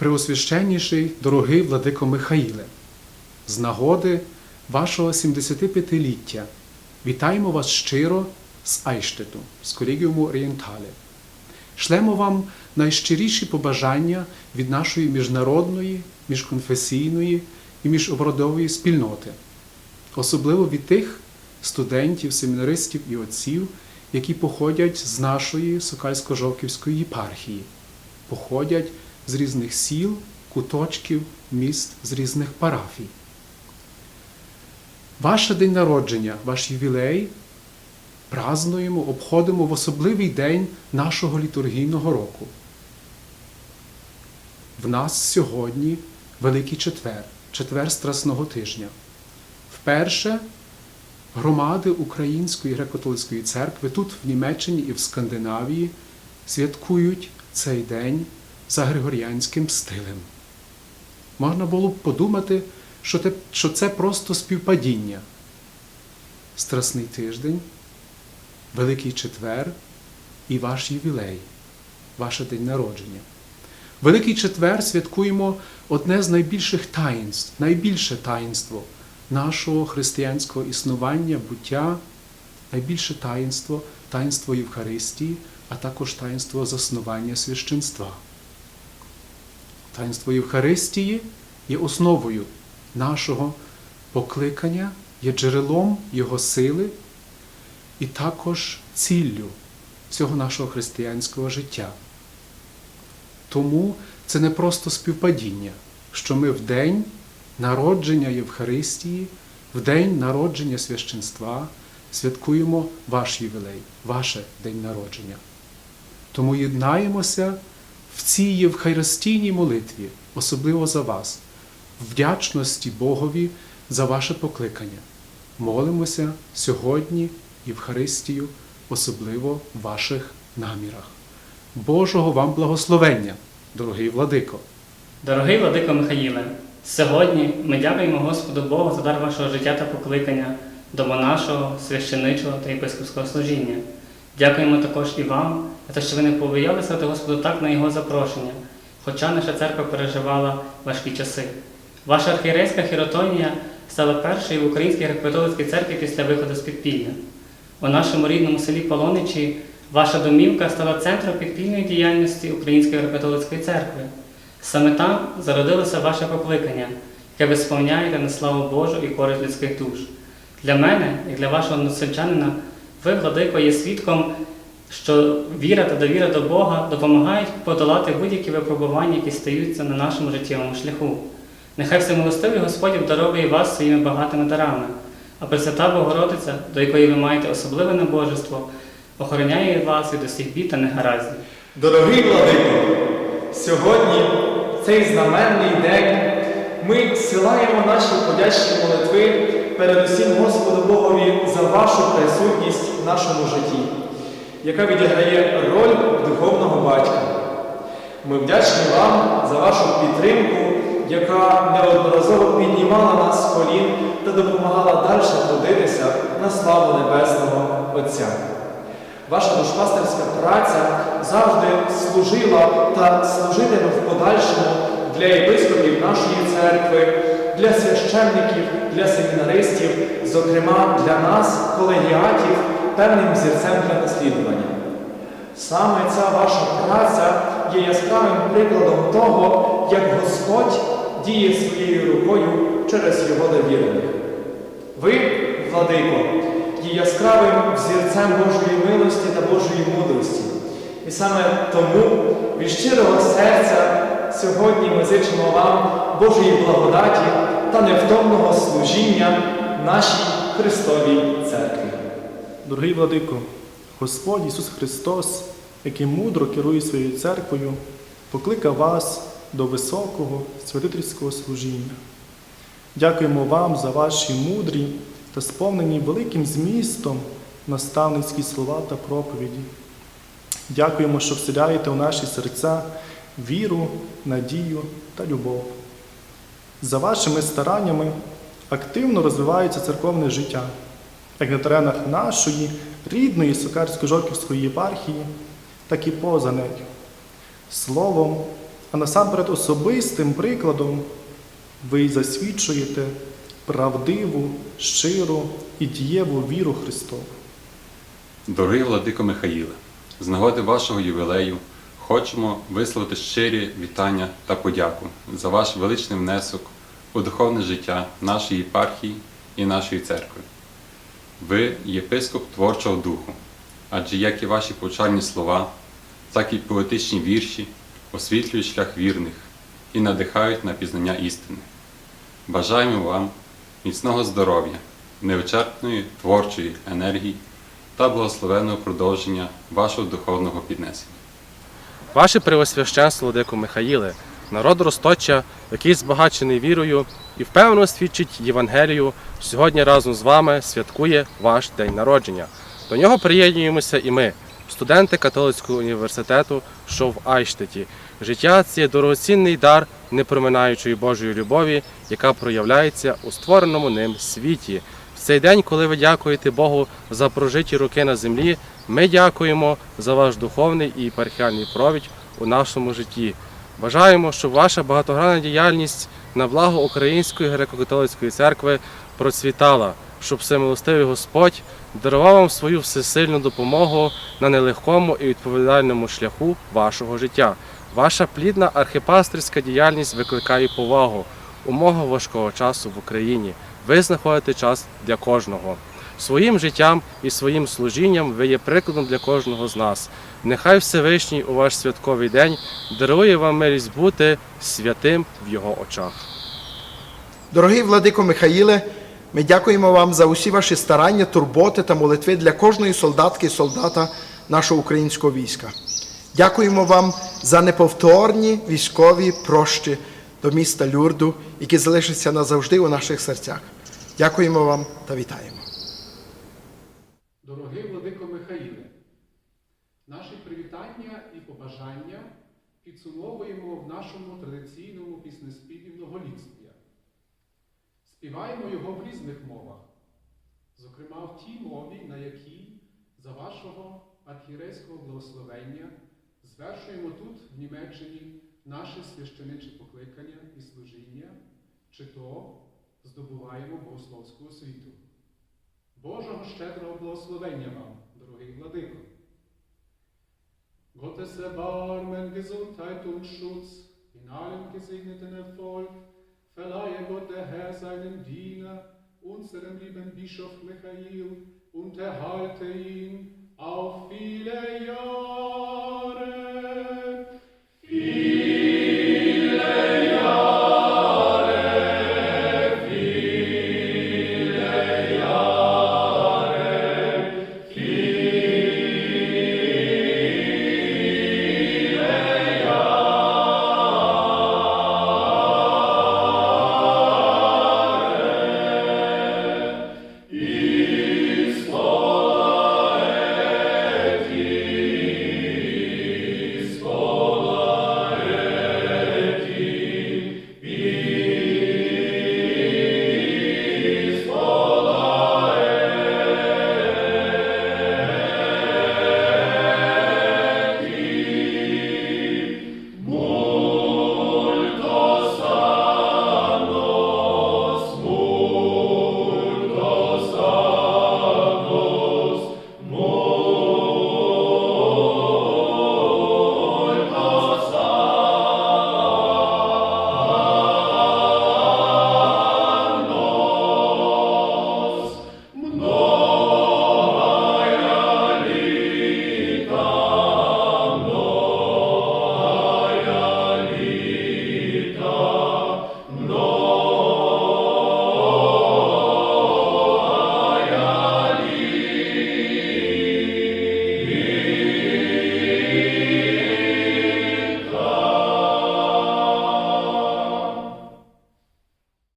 Преосвященніший дорогий владико Михаїле, з нагоди вашого 75-ліття вітаємо вас щиро з Айштету, з Колігіуму Орієнтале. Шлемо вам найщиріші побажання від нашої міжнародної, міжконфесійної і міжобородової спільноти, особливо від тих студентів, семінаристів і отців, які походять з нашої Сокальсько-Жовківської єпархії, походять з різних сіл, куточків, міст, з різних парафій. Ваше день народження, ваш ювілей празнуємо, обходимо в особливий день нашого літургійного року. В нас сьогодні Великий четвер, четвер Страсного тижня. Вперше громади Української греко-католицької церкви тут, в Німеччині і в Скандинавії, святкують цей день за григоріанським стилем. Можна було б подумати, що це просто співпадіння. Страсний тиждень, Великий четвер і ваш ювілей, ваше день народження. Великий четвер святкуємо одне з найбільших таїнств, найбільше таїнство нашого християнського існування, буття, найбільше таїнство, таїнство Євхаристії, а також таїнство заснування священства. Таїнство Євхаристії є основою нашого покликання, є джерелом Його сили і також ціллю всього нашого християнського життя. Тому це не просто співпадіння, що ми в день народження Євхаристії, в день народження священства святкуємо ваш ювілей, ваше день народження. Тому єднаємося в цій євхаристійній молитві, особливо за вас, вдячності Богові за ваше покликання. Молимося сьогодні Євхаристію, особливо в ваших намірах. Божого вам благословення, дорогий владико! Дорогий владико Михаїле, сьогодні ми дякуємо Господу Богу за дар вашого життя та покликання до монашого, священичого та єпископського служіння. Дякуємо також і вам за те, що ви не побоялися до Господу так на Його запрошення, хоча наша церква переживала важкі часи. Ваша архієрейська хіротонія стала першою в Українській греко-католицькій церкві після виходу з підпілля. У нашому рідному селі Полоничі ваша домівка стала центром підпільної діяльності Української греко-католицької церкви. Саме там зародилося ваше покликання, яке ви сповняєте на славу Божу і користь людських душ. Для мене і для вашого односельчанина ви, владико, є свідком, що віра та довіра до Бога допомагають подолати будь-які випробування, які стаються на нашому життєвому шляху. Нехай всемилостивий Господь обдаровує вас своїми багатими дарами, а Пресвята Богородиця, до якої ви маєте особливе набожество, охороняє вас від усіх бід та негараздів. Дорогий владико, сьогодні, в цей знаменний день, ми зсилаємо наші подячні молитви перед усім Господу Богові за вашу присутність в нашому житті, яка відіграє роль духовного батька. Ми вдячні вам за вашу підтримку, яка неодноразово піднімала нас з колін та допомагала далі трудитися на славу Небесного Отця. Ваша душпастерська праця завжди служила та служитиме в подальшому для єпископів нашої церкви, для священників, для семінаристів, зокрема для нас, колегіатів, певним зірцем для наслідування. Саме ця ваша праця є яскравим прикладом того, як Господь діє своєю рукою через його довірених. Ви, владико, є яскравим взірцем Божої милості та Божої мудрості. І саме тому від щирого серця сьогодні ми зичимо вам Божої благодаті та невтомного служіння нашій Христовій церкві. Дорогий владико, Господь Ісус Христос, який мудро керує своєю церквою, покликав вас до високого святительського служіння. Дякуємо вам за ваші мудрі та сповнені великим змістом наставницькі слова та проповіді. Дякуємо, що вселяєте у наші серця віру, надію та любов. За вашими стараннями активно розвивається церковне життя, як на теренах нашої рідної Сокарсько-Жорківської єпархії, так і поза нею. Словом, а насамперед особистим прикладом ви засвідчуєте правдиву, щиру і дієву віру Христову. Дорогий владико Михаїле, з нагоди вашого ювілею хочемо висловити щирі вітання та подяку за ваш величний внесок у духовне життя нашої єпархії і нашої церкви. Ви єпископ творчого духу, адже як і ваші повчальні слова, так і поетичні вірші освітлюють шлях вірних і надихають на пізнання істини. Бажаємо вам міцного здоров'я, невичерпної творчої енергії та благословенного продовження вашого духовного піднесення. Ваше Преосвященство, Владико Михаїле, народ Росточа, який збагачений вірою і впевнено свідчить Євангелію, сьогодні разом з вами святкує ваш день народження. До нього приєднуємося і ми, студенти католицького університету, що в Айштеті. Життя це дорогоцінний дар непроминаючої Божої любові, яка проявляється у створеному ним світі. В цей день, коли ви дякуєте Богу за прожиті роки на землі, ми дякуємо за ваш духовний і єпархіальний провідь у нашому житті. Бажаємо, щоб ваша багатогранна діяльність на благо Української греко-католицької церкви процвітала, щоб всемилостивий Господь дарував вам свою всесильну допомогу на нелегкому і відповідальному шляху вашого життя. Ваша плідна архипастерська діяльність викликає повагу умого важкого часу в Україні. Ви знаходите час для кожного. Своїм життям і своїм служінням ви є прикладом для кожного з нас. Нехай Всевишній у ваш святковий день дарує вам милість бути святим в його очах. Дорогий владико Михаїле, ми дякуємо вам за усі ваші старання, турботи та молитви для кожної солдатки і солдата нашого українського війська. Дякуємо вам за неповторні військові прощі до міста Люрду, які залишаться назавжди у наших серцях. Дякуємо вам та вітаємо. Дорогий владико Михаїле, наші привітання і побажання підсумовуємо в нашому традиційному піснеспіві многолітствія. Співаємо його в різних мовах, зокрема в тій мові, на якій за вашого архірейського благословення звершуємо тут, в Німеччині, наше священиче покликання і служіння, чи то здобуваємо богословську освіту. Божого щедрого благословення вам, дорогий владико. Gottes Erbarmen, Gesundheit und Schutz in allem gesegneten Erfolg verleihe Gott der Herr seinem Diener, unserem lieben Bischof Michael, und erhalte ihn auf viele Jahre.